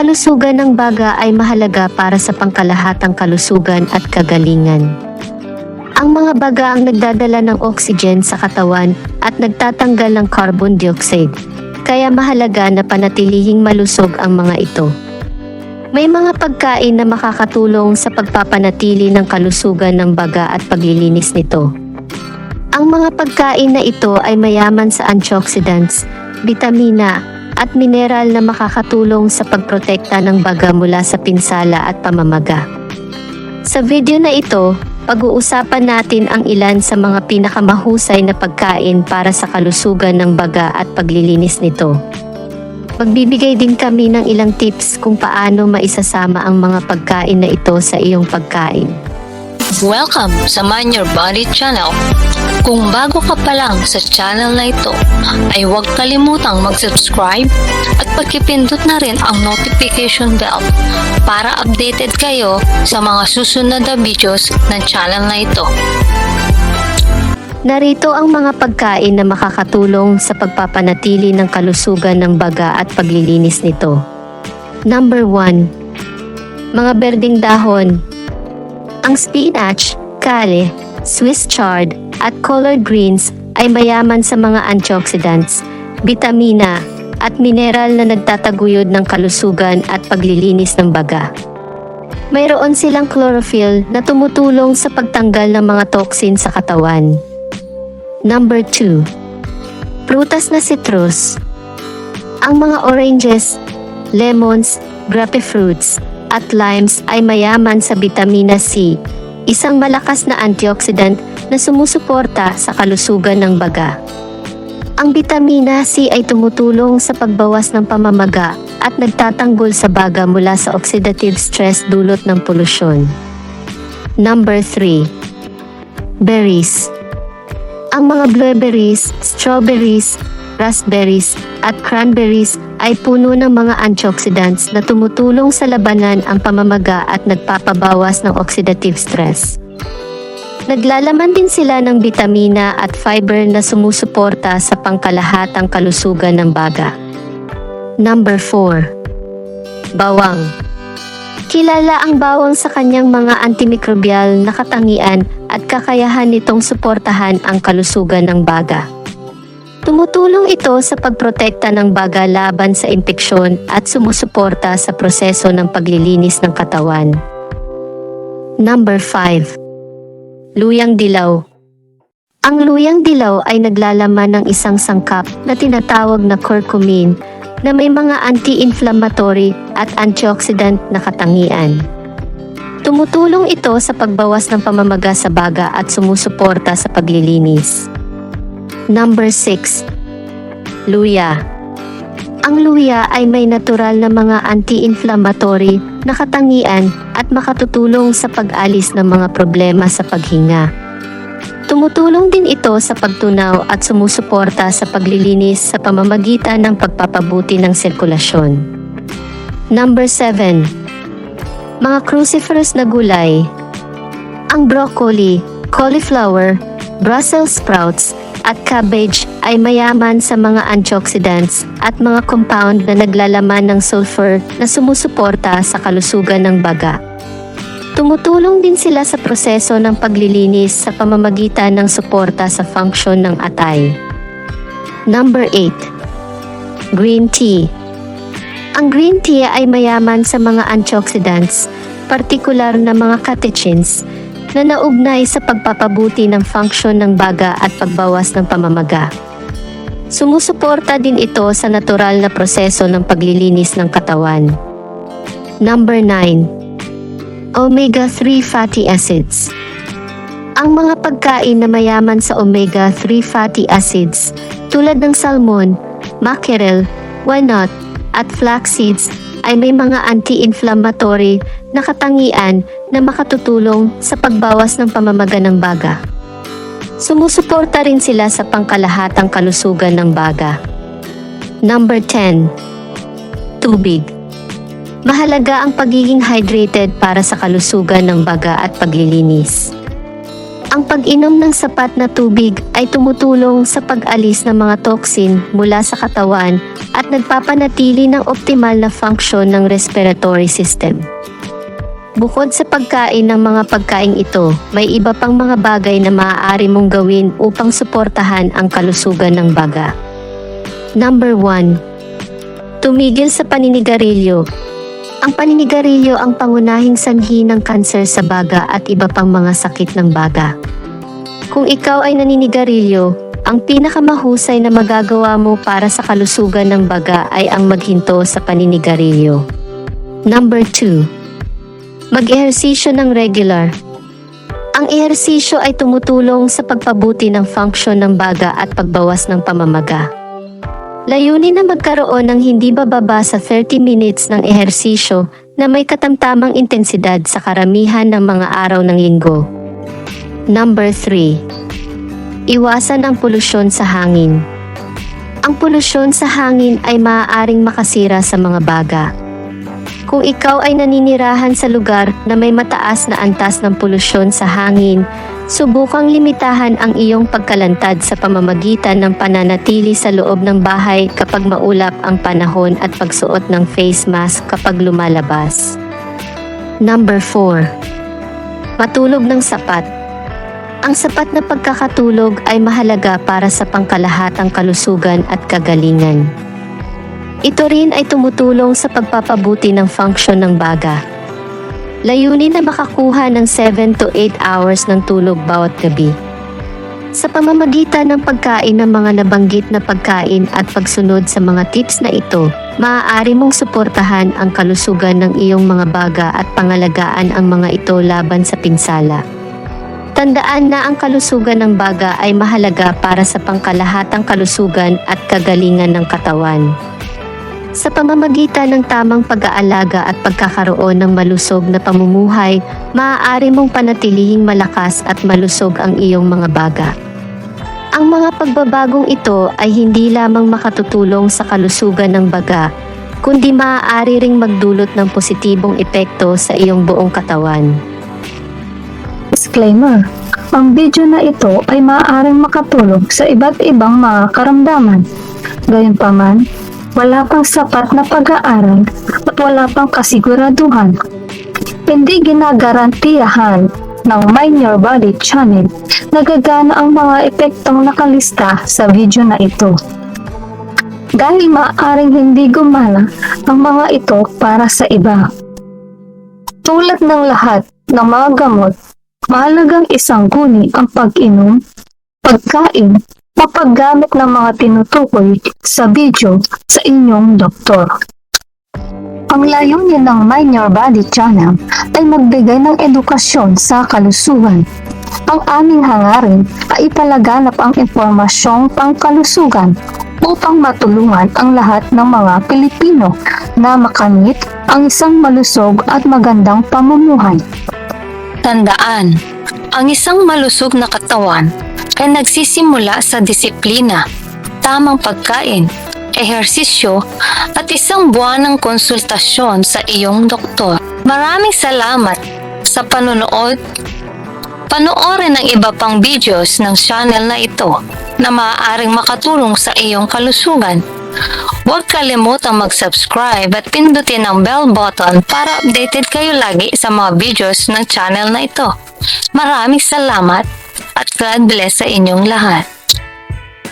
kalusugan ng baga ay mahalaga para sa pangkalahatang kalusugan at kagalingan. Ang mga baga ang nagdadala ng oxygen sa katawan at nagtatanggal ng carbon dioxide, kaya mahalaga na panatilihing malusog ang mga ito. May mga pagkain na makakatulong sa pagpapanatili ng kalusugan ng baga at paglilinis nito. Ang mga pagkain na ito ay mayaman sa antioxidants, bitamina, at mineral na makakatulong sa pagprotekta ng baga mula sa pinsala at pamamaga. Sa video na ito, pag-uusapan natin ang ilan sa mga pinakamahusay na pagkain para sa kalusugan ng baga at paglilinis nito. Magbibigay din kami ng ilang tips kung paano maisasama ang mga pagkain na ito sa iyong pagkain. Welcome sa Mind Your Body channel. Kung bago ka pa lang sa channel na ito, ay huwag kalimutang mag-subscribe at pagkipindot na rin ang notification bell para updated kayo sa mga susunod na videos ng channel na ito. Narito ang mga pagkain na makakatulong sa pagpapanatili ng kalusugan ng baga at paglilinis nito. Number 1. Mga berding dahon. Ang spinach, kale, Swiss chard, at collard greens ay mayaman sa mga antioxidants, bitamina, at mineral na nagtataguyod ng kalusugan at paglilinis ng baga. Mayroon silang chlorophyll na tumutulong sa pagtanggal ng mga toxin sa katawan. Number 2. Prutas na citrus. Ang mga oranges, lemons, grapefruits, at limes ay mayaman sa vitamina C, isang malakas na antioxidant na sumusuporta sa kalusugan ng baga. Ang vitamina C ay tumutulong sa pagbawas ng pamamaga at nagtatanggol sa baga mula sa oxidative stress dulot ng polusyon. Number 3. Berries. Ang mga blueberries, strawberries, raspberries, at cranberries ay puno ng mga antioxidants na tumutulong sa labanan ang pamamaga at nagpapabawas ng oxidative stress. Naglalaman din sila ng bitamina at fiber na sumusuporta sa pangkalahatang kalusugan ng baga. Number 4. Bawang Kilala ang bawang sa kanyang mga antimicrobial na katangian at kakayahan nitong suportahan ang kalusugan ng baga. Tumutulong ito sa pagprotekta ng baga laban sa impeksyon at sumusuporta sa proseso ng paglilinis ng katawan. Number 5. Luyang dilaw Ang luyang dilaw ay naglalaman ng isang sangkap na tinatawag na curcumin na may mga anti-inflammatory at antioxidant na katangian. Tumutulong ito sa pagbawas ng pamamaga sa baga at sumusuporta sa paglilinis. Number 6. Luya Ang luya ay may natural na mga anti-inflammatory na katangian at makatutulong sa pag-alis ng mga problema sa paghinga. Tumutulong din ito sa pagtunaw at sumusuporta sa paglilinis sa pamamagitan ng pagpapabuti ng sirkulasyon. Number 7. Mga cruciferous na gulay. Ang broccoli, cauliflower, Brussels sprouts, at cabbage ay mayaman sa mga antioxidants at mga compound na naglalaman ng sulfur na sumusuporta sa kalusugan ng baga. Tumutulong din sila sa proseso ng paglilinis sa pamamagitan ng suporta sa function ng atay. Number 8. Green tea. Ang green tea ay mayaman sa mga antioxidants, partikular na mga catechins, na naugnay sa pagpapabuti ng function ng baga at pagbawas ng pamamaga. Sumusuporta din ito sa natural na proseso ng paglilinis ng katawan. Number 9. Omega-3 fatty acids. Ang mga pagkain na mayaman sa omega-3 fatty acids tulad ng salmon, mackerel, walnut, at flax seeds ay may mga anti-inflammatory na katangian na makatutulong sa pagbawas ng pamamaga ng baga. Sumusuporta rin sila sa pangkalahatang kalusugan ng baga. Number 10. Tubig. Mahalaga ang pagiging hydrated para sa kalusugan ng baga at paglilinis. Ang pag-inom ng sapat na tubig ay tumutulong sa pag-alis ng mga toxin mula sa katawan at nagpapanatili ng optimal na function ng respiratory system. Bukod sa pagkain ng mga pagkain ito, may iba pang mga bagay na maaari mong gawin upang suportahan ang kalusugan ng baga. Number 1. Tumigil sa paninigarilyo. Ang paninigarilyo ang pangunahing sanhi ng kanser sa baga at iba pang mga sakit ng baga. Kung ikaw ay naninigarilyo, ang pinakamahusay na magagawa mo para sa kalusugan ng baga ay ang maghinto sa paninigarilyo. Number 2. Mag-ehersisyo ng regular. Ang ehersisyo ay tumutulong sa pagpabuti ng function ng baga at pagbawas ng pamamaga. Layunin na magkaroon ng hindi bababa sa 30 minutes ng ehersisyo na may katamtamang intensidad sa karamihan ng mga araw ng linggo. Number 3. Iwasan ang polusyon sa hangin. Ang polusyon sa hangin ay maaaring makasira sa mga baga. Kung ikaw ay naninirahan sa lugar na may mataas na antas ng polusyon sa hangin, subukang limitahan ang iyong pagkalantad sa pamamagitan ng pananatili sa loob ng bahay kapag maulap ang panahon at pagsuot ng face mask kapag lumalabas. Number 4. Matulog ng sapat. Ang sapat na pagkakatulog ay mahalaga para sa pangkalahatang kalusugan at kagalingan. Ito rin ay tumutulong sa pagpapabuti ng function ng baga. Layunin na makakuha ng 7 to 8 hours ng tulog bawat gabi. Sa pamamagitan ng pagkain ng mga nabanggit na pagkain at pagsunod sa mga tips na ito, maaari mong suportahan ang kalusugan ng iyong mga baga at pangalagaan ang mga ito laban sa pinsala. Tandaan na ang kalusugan ng baga ay mahalaga para sa pangkalahatang kalusugan at kagalingan ng katawan. Sa pamamagitan ng tamang pag-aalaga at pagkakaroon ng malusog na pamumuhay, maaari mong panatilihing malakas at malusog ang iyong mga baga. Ang mga pagbabagong ito ay hindi lamang makatutulong sa kalusugan ng baga, kundi maaari ring magdulot ng positibong epekto sa iyong buong katawan. Disclaimer. Ang video na ito ay maaaring makatulong sa iba't ibang mga karamdaman. Gayunpaman, wala pang sapat na pag-aaral at wala pang kasiguraduhan. Hindi ginagarantiyahan ng Mind Your Body channel na gagana ang mga epektong nakalista sa video na ito. Dahil maaaring hindi gumana ang mga ito para sa iba. Tulad ng lahat ng mga gamot, mahalagang isang guni ang pag-inom, pagkain, o paggamit ng mga tinutukoy sa video sa inyong doktor. Ang layunin ng Mind Your Body channel ay magbigay ng edukasyon sa kalusugan. Ang aming hangarin ay ipalaganap ang impormasyong pangkalusugan upang matulungan ang lahat ng mga Pilipino na makamit ang isang malusog at magandang pamumuhay. Tandaan, ang isang malusog na katawan ay nagsisimula sa disiplina, tamang pagkain, ehersisyo at isang buwan ng konsultasyon sa iyong doktor. Maraming salamat sa panonood. Panoorin ang iba pang videos ng channel na ito na maaaring makatulong sa iyong kalusugan. Huwag kalimutang mag-subscribe at pindutin ang bell button para updated kayo lagi sa mga videos ng channel na ito. Maraming salamat at God bless sa inyong lahat.